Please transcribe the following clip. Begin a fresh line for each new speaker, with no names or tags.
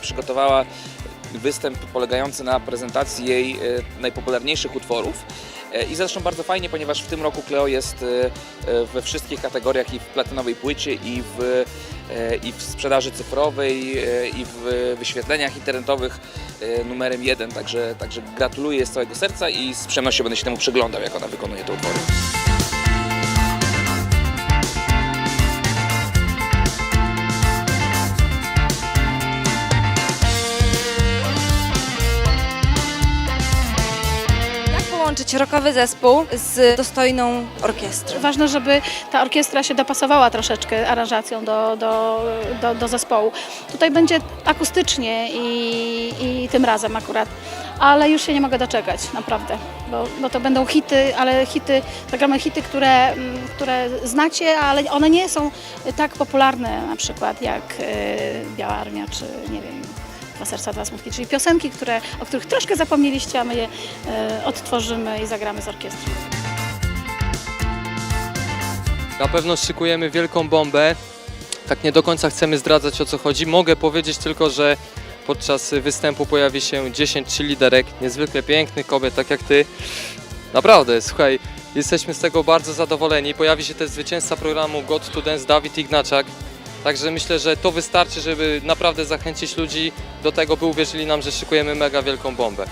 przygotowała występ polegający na prezentacji jej e, najpopularniejszych utworów. E, I zresztą bardzo fajnie, ponieważ w tym roku Cleo jest e, we wszystkich kategoriach i w platynowej płycie, i w, i w sprzedaży cyfrowej, i w wyświetleniach internetowych numerem jeden. Także, także gratuluję z całego serca i z przyjemnością będę się temu przyglądał, jak ona wykonuje te utwory.
Połączyć rockowy zespół z dostojną orkiestrą?
Ważne, żeby ta orkiestra się dopasowała troszeczkę aranżacją do, do, do, do zespołu. Tutaj będzie akustycznie i, i tym razem akurat, ale już się nie mogę doczekać, naprawdę, bo, bo to będą hity, ale hity, zagramy hity, które, mm, które znacie, ale one nie są tak popularne na przykład jak y, Biała Armia czy nie wiem, Dwa serca, dwa smutki, czyli piosenki, które, o których troszkę zapomnieliście, a my je y, odtworzymy i zagramy z orkiestrą.
Na pewno szykujemy wielką bombę. Tak nie do końca chcemy zdradzać o co chodzi. Mogę powiedzieć tylko, że podczas występu pojawi się 10 liderek, niezwykle pięknych kobiet, tak jak ty. Naprawdę, słuchaj, jesteśmy z tego bardzo zadowoleni. Pojawi się też zwycięzca programu God to Dance Dawid Ignaczak. Także myślę, że to wystarczy, żeby naprawdę zachęcić ludzi do tego, by uwierzyli nam, że szykujemy mega wielką bombę.